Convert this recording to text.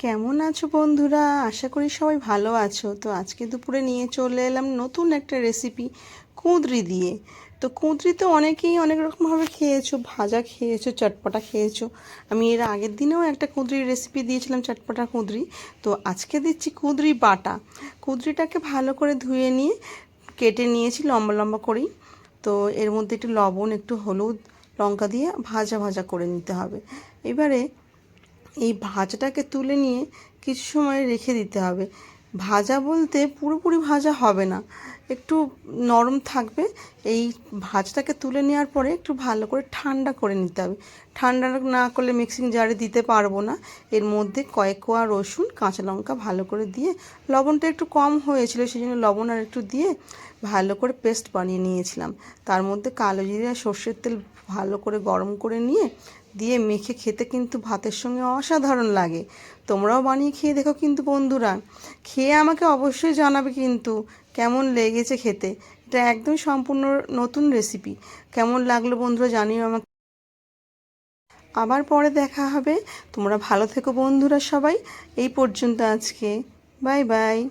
কেমন আছো বন্ধুরা? আশা করি সবাই ভালো আছো। তো আজকে দুপুরে নিয়ে চলে এলাম নতুন একটা রেসিপি কুঁদরি দিয়ে। তো কুঁদরি তো অনেকেই অনেক রকমভাবে খেয়েছো, ভাজা খেয়েছো, চটপটা খেয়েছো। আমি এর আগের দিনেও একটা কুঁদরির রেসিপি দিয়েছিলাম, চটপটা কুঁদরি। তো আজকে দিচ্ছি কুঁদরি বাটা। কুঁদরিটাকে ভালো করে ধুয়ে নিয়ে কেটে নিয়েছি লম্বা লম্বা করেই। তো এর মধ্যে একটু লবণ, একটু হলুদ লঙ্কা দিয়ে ভাজা ভাজা করে নিতে হবে। এবারে এই ভাজাটাকে তুলে নিয়ে কিছু সময় রেখে দিতে হবে। ভাজা বলতে পুরোপুরি ভাজা হবে না। একটু নরম থাকবে। এই ভাজটাকে তুলে নেওয়ার পরে একটু ভালো করে ঠান্ডা করে নিতে হবে। ঠান্ডা না করলে মিক্সিং জারে দিতে পারব না। এর মধ্যে কয়েক কোয়া রসুন, কাঁচা লঙ্কা ভালো করে দিয়ে, লবণটা একটু কম হয়েছিল সেই জন্য লবণ আর একটু দিয়ে ভালো করে পেস্ট বানিয়ে নিয়েছিলাম। তার মধ্যে কালো জিরে সর্ষের তেল ভালো করে গরম করে নিয়ে দিয়ে মেখে খেতে কিন্তু ভাতের সঙ্গে অসাধারণ লাগে। তোমরাও বানিয়ে খেয়ে দেখো কিন্তু বন্ধুরা। খেয়ে আমাকে অবশ্যই জানাবে কিন্তু কেমন লেগেছে খেতে। এটা একদম সম্পূর্ণ নতুন রেসিপি কেমন লাগল বন্ধুরা জানিও আমাকে। আবার পরে দেখা হবে। তোমরা ভালো থেকো বন্ধুরা সবাই। এই পর্যন্ত আজকে। Bye bye.